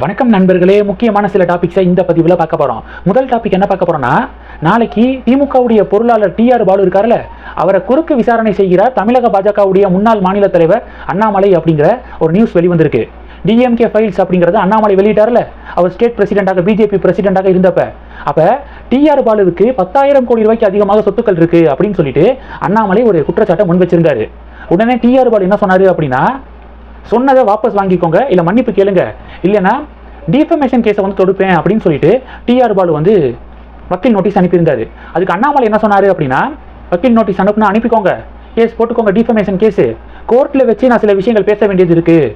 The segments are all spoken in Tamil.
வணக்கம் நண்பர்களே முக்கியமான சில டாபிக்ஸை இந்த பதிவில் பார்க்க போகிறோம் முதல் டாபிக் என்ன பார்க்க போகிறோம்னா நாளைக்கு திமுகவுடைய பொருளாளர் டிஆர் பாலு இருக்கார்ல அவரை குறுக்கு விசாரணை செய்கிறார் தமிழக பாஜகவுடைய முன்னாள் மாநில தலைவர் அண்ணாமலை அப்படிங்கிற ஒரு நியூஸ் வெளிவந்திருக்கு. டிஎம்கே ஃபைல்ஸ் அப்படிங்கிறது அண்ணாமலை வெளியிட்டார்ல அவர் ஸ்டேட் பிரசிடென்ட்டாக பிஜேபி பிரசிடென்ட்டாக இருந்தப்ப. அப்போ டிஆர் பாலுவுக்கு பத்தாயிரம் கோடி ரூபாய்க்கு அதிகமாக சொத்துக்கள் இருக்குது அப்படின்னு சொல்லிட்டு அண்ணாமலை ஒரு குற்றச்சாட்டை முன் வச்சிருந்தாரு. உடனே டிஆர் பாலு என்ன சொன்னார் அப்படின்னா சொன்னதை வாபஸ் வாங்கிக்கோங்க. இல்லை மன்னிப்பு கேளுங்க. இல்லைன்னா டிஃபமேஷன் கேஸை வந்து தொடுப்பேன் அப்படின்னு சொல்லிட்டு டிஆர் பாலு வந்து வக்கீல் நோட்டீஸ் அனுப்பியிருந்தாரு. அதுக்கு அண்ணாமலை என்ன சொன்னார் அப்படின்னா வக்கீல் நோட்டீஸ் அனுப்புனா அனுப்பிக்கோங்க. கேஸ் போட்டுக்கோங்க டிஃபமேஷன் கேஸு கோர்ட்டில் வச்சு நான் சில விஷயங்கள் பேச வேண்டியது இருக்குது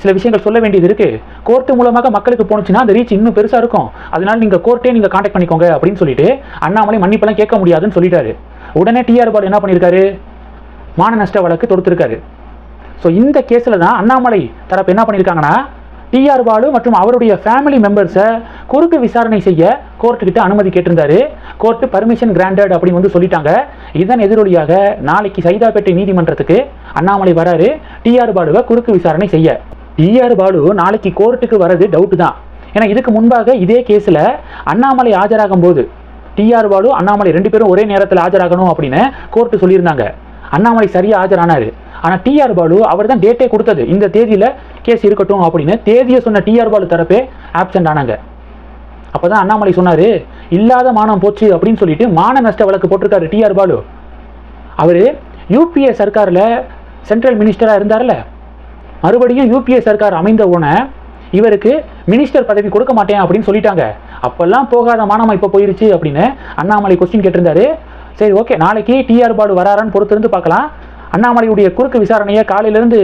சில விஷயங்கள் சொல்ல வேண்டியது இருக்குது கோர்ட்டு மூலமாக மக்களுக்கு போணுச்சுன்னா அந்த ரீச் இன்னும் பெருசாக இருக்கும். அதனால் நீங்கள் கோர்ட்டே நீங்கள் காண்டாக்ட் பண்ணிக்கோங்க அப்படின்னு சொல்லிட்டு அண்ணாமலை மன்னிப்பெல்லாம் கேட்க முடியாதுன்னு சொல்லிட்டாரு. உடனே டிஆர் பால் என்ன பண்ணியிருக்காரு? மான நஷ்ட வழக்கு தொடுத்திருக்காரு. ஸோ இந்த கேஸில் தான் அண்ணாமலை தரப்பு என்ன பண்ணியிருக்காங்கன்னா டிஆர் பாலு மற்றும் அவருடைய ஃபேமிலி மெம்பர்ஸை குறுக்கு விசாரணை செய்ய கோர்ட்டுக்கிட்ட அனுமதி கேட்டிருந்தாரு. கோர்ட்டு பர்மிஷன் கிராண்டட் அப்படின்னு வந்து சொல்லிட்டாங்க. இதன் எதிரொலியாக நாளைக்கு சைதாப்பேட்டை நீதிமன்றத்துக்கு அண்ணாமலை வராரு. டிஆர் பாலுவை குறுக்கு விசாரணை செய்ய. டிஆர் பாலு நாளைக்கு கோர்ட்டுக்கு வர்றது டவுட்டு தான். ஏன்னா இதுக்கு முன்பாக இதே கேஸில் அண்ணாமலை ஆஜராகும் போது டிஆர் பாலு அண்ணாமலை ரெண்டு பேரும் ஒரே நேரத்தில் ஆஜராகணும் அப்படின்னு கோர்ட்டு சொல்லியிருந்தாங்க. அண்ணாமலை சரியாக ஆஜரானார். ஆனால் டிஆர் பாலு அவர் தான் டேட்டே கொடுத்தது. இந்த தேதியில் கேஸ் இருக்கட்டும் அப்படின்னு. தேதியை சொன்ன டிஆர் பாலு தரப்பே ஆப்சென்ட் ஆனாங்க. அப்போ தான் அண்ணாமலை சொன்னார் இல்லாத மானம் போச்சு அப்படின்னு சொல்லிட்டு மான நஷ்ட வழக்கு போட்டிருக்காரு டிஆர் பாலு. அவர் யூபிஏ சர்க்காரில் சென்ட்ரல் மினிஸ்டராக இருந்தார்ல. மறுபடியும் யூபிஏ சர்க்கார் அமைந்த உடனே இவருக்கு மினிஸ்டர் பதவி கொடுக்க மாட்டேன் அப்படின்னு சொல்லிட்டாங்க. அப்பெல்லாம் போகாத மானம் இப்போ போயிருச்சு அப்படின்னு அண்ணாமலை கொஸ்டின் கேட்டிருந்தாரு. சரி ஓகே நாளைக்கு டிஆர் பாலு வராரான்னு பொறுத்திருந்து பார்க்கலாம். அண்ணாமலையுடைய குறுக்கு விசாரணையை காலையிலேருந்து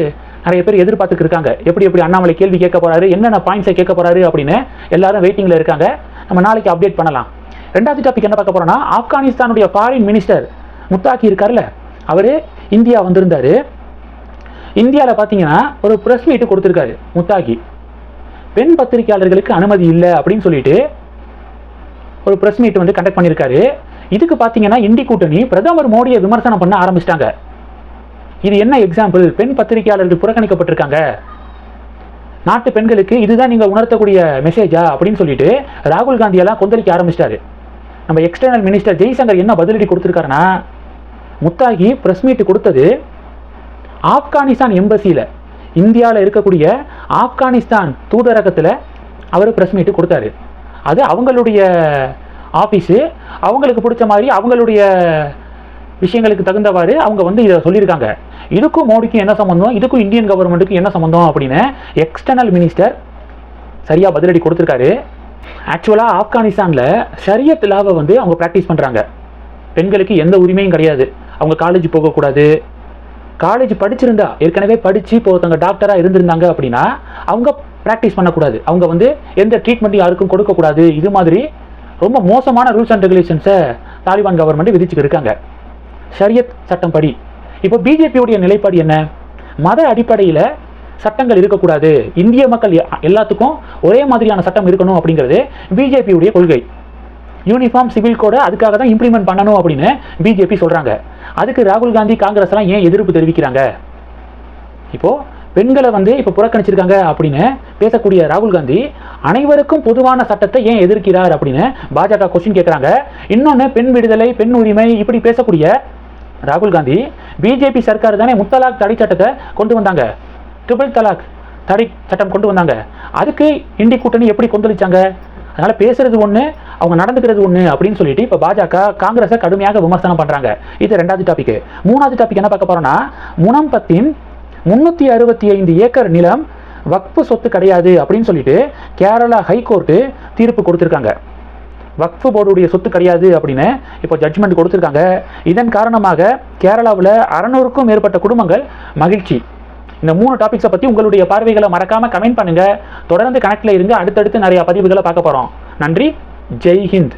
நிறைய பேர் எதிர்பார்த்துட்டு இருக்காங்க. எப்படி எப்படி அண்ணாமலை கேள்வி கேட்க போறாரு என்னென்ன பாயிண்ட்ஸை கேட்க போறாரு அப்படின்னு எல்லாரும் வெயிட்டிங்கில் இருக்காங்க. நம்ம நாளைக்கு அப்டேட் பண்ணலாம். ரெண்டாவது டாபிக் என்ன பார்க்க போறோம்னா ஆப்கானிஸ்தானுடைய ஃபாரின் மினிஸ்டர் முத்தாக்கி இருக்கார்ல அவர் இந்தியா வந்திருந்தாரு. இந்தியாவில் பார்த்தீங்கன்னா ஒரு ப்ரெஸ் மீட்டு கொடுத்துருக்காரு முத்தாகி. பெண் பத்திரிகையாளர்களுக்கு அனுமதி இல்லை அப்படின்னு சொல்லிட்டு ஒரு ப்ரெஸ் மீட் வந்து கண்டக்ட் பண்ணியிருக்காரு இதுக்கு பார்த்தீங்கன்னா இந்தி கூட்டணி பிரதமர் மோடியை விமர்சனம் பண்ண ஆரம்பிச்சிட்டாங்க. இது என்ன எக்ஸாம்பிள் பெண் பத்திரிகையாளர்கள் புறக்கணிக்கப்பட்டிருக்காங்க. நாட்டு பெண்களுக்கு இதுதான் நீங்கள் உணர்த்தக்கூடிய மெசேஜா அப்படின்னு சொல்லிட்டு ராகுல் காந்தியெல்லாம் கொந்தளிக்க ஆரம்பிச்சிட்டாரு. நம்ம எக்ஸ்டர்னல் மினிஸ்டர் ஜெய்சங்கர் என்ன பதிலடி கொடுத்துருக்காருன்னா முத்தாகி ப்ரெஸ் மீட் கொடுத்தது ஆப்கானிஸ்தான் எம்பசியில் இந்தியாவில் இருக்கக்கூடிய ஆப்கானிஸ்தான் தூதரகத்தில் அவர் ப்ரெஸ் மீட்டு கொடுத்தாரு. அது அவங்களுடைய ஆஃபீஸு அவங்களுக்கு பிடிச்ச மாதிரி அவங்களுடைய விஷயங்களுக்கு தகுந்தவாறு அவங்க வந்து இதை சொல்லியிருக்காங்க. இதுக்கும் மோடிக்கும் என்ன சம்மந்தம் இதுக்கும் இந்தியன் கவர்மெண்ட்டுக்கும் என்ன சம்மந்தம் அப்படின்னு எக்ஸ்டர்னல் மினிஸ்டர் சரியாக பதிலடி கொடுத்துருக்காரு. ஆக்சுவலாக ஆப்கானிஸ்தானில் ஷரியத் லாவை வந்து அவங்க ப்ராக்டிஸ் பண்ணுறாங்க பெண்களுக்கு எந்த உரிமையும் கிடையாது. அவங்க காலேஜ் போகக்கூடாது. காலேஜ் படிச்சிருந்தா ஏற்கனவே படித்து இப்போ ஒருத்தவங்க டாக்டராக இருந்திருந்தாங்க அப்படின்னா அவங்க ப்ராக்டிஸ் பண்ணக்கூடாது. அவங்க வந்து எந்த ட்ரீட்மெண்ட்டும் யாருக்கும் கொடுக்கக்கூடாது. இது மாதிரி ரொம்ப மோசமான ரூல்ஸ் அண்ட் ரெகுலேஷன்ஸை தாலிபான் கவர்மெண்ட் விதிச்சுட்டு இருக்காங்க. ஷரியத் சட்டம் படி இப்போ பிஜேபியுடைய நிலைப்பாடு என்ன? மத அடிப்படையில் சட்டங்கள் இருக்கக்கூடாது. இந்திய மக்கள் எல்லாத்துக்கும் ஒரே மாதிரியான சட்டம் இருக்கணும் அப்படிங்கிறது பிஜேபியுடைய கொள்கை. யூனிஃபார்ம் சிவில் கோடை அதுக்காக தான் இம்ப்ளிமெண்ட் பண்ணணும் அப்படின்னு பிஜேபி சொல்கிறாங்க அதுக்கு ராகுல் காந்தி காங்கிரஸ்லாம் ஏன் எதிர்ப்பு தெரிவிக்கிறாங்க? இப்போது பெண்களை வந்து இப்போ புறக்கணிச்சிருக்காங்க அப்படின்னு பேசக்கூடிய ராகுல் காந்தி அனைவருக்கும் பொதுவான சட்டத்தை ஏன் எதிர்க்கிறார் அப்படின்னு பாஜக கொஸ்டின் கேட்குறாங்க இன்னொன்று பெண் விடுதலை பெண் உரிமை இப்படி பேசக்கூடிய ராகுல் காந்தி பிஜேபி சர்க்கார் தானே முத்தலாக் தடை சட்டத்தை கொண்டு வந்தாங்க. ட்ரிபிள் தலாக் தடை சட்டம் கொண்டு வந்தாங்க. அதுக்கு இண்டி கூட்டணி எப்படி கொந்தளிச்சாங்க? அதனால் பேசுறது ஒன்று அவங்க நடந்துக்கிறது ஒன்று அப்படின்னு சொல்லிட்டு இப்போ பாஜக காங்கிரஸை கடுமையாக விமர்சனம் பண்ணுறாங்க இது ரெண்டாவது டாபிக் மூணாவது டாபிக் என்ன பார்க்க போகிறோம்னா முனம்பத்தின் முந்நூற்றி அறுபத்தி ஐந்து ஏக்கர் நிலம் வக்ஃபு சொத்து கிடையாது அப்படின்னு சொல்லிட்டு கேரளா ஹைகோர்ட்டு தீர்ப்பு கொடுத்துருக்காங்க. வக்ஃபு போர்டுடைய சொத்து கிடையாது அப்படின்னு இப்போ ஜட்ஜ்மெண்ட் கொடுத்துருக்காங்க. இதன் காரணமாக கேரளாவில் அறநூறுக்கும் மேற்பட்ட குடும்பங்கள் மகிழ்ச்சி. இந்த மூணு டாபிக்ஸை பற்றி உங்களுடைய பார்வைகளை மறக்காமல் கமெண்ட் பண்ணுங்கள் தொடர்ந்து கனெக்டில் இருங்க. அடுத்தடுத்து நிறைய பதிவுகளை பார்க்க போகிறோம் நன்றி. ஜெய் ஹிந்த்.